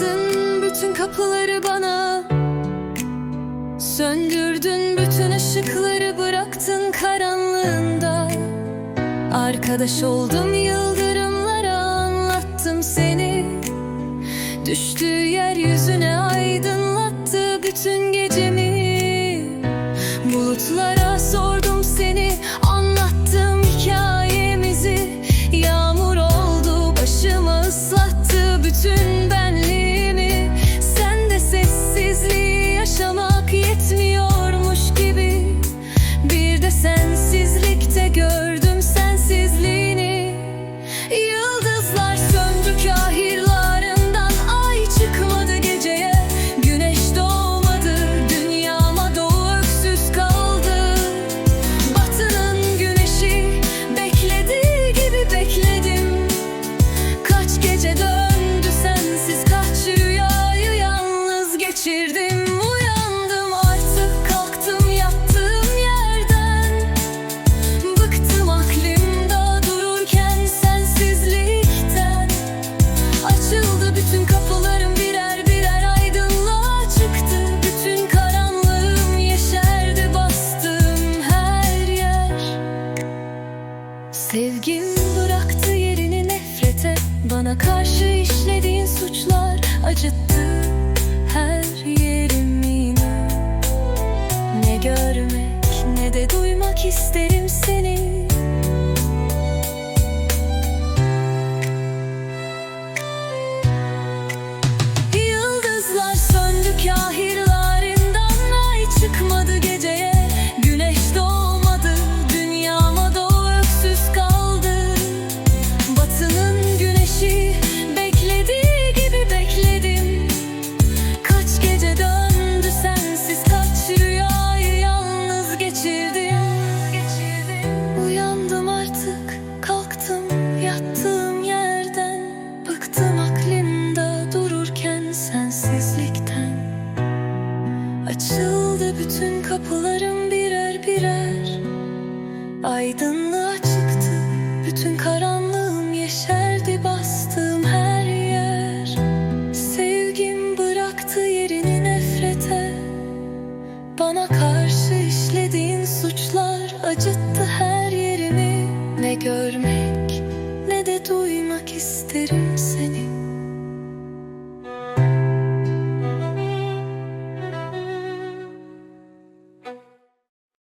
Açtın bütün kapıları bana. Söndürdün bütün ışıkları bıraktın karanlığında. Arkadaş oldum yıldırımlara anlattım seni. Düştüğü yer Bana karşı işlediğin suçlar acıttı her yerimini Ne görmek ne de duymak isterim seni bütün kapılarım birer birer. Aydınlığa çıktı bütün karanlığım yeşerdi bastığım her yer. Sevgim bıraktı yerini nefrete. Bana karşı işlediğin suçlar acıttı.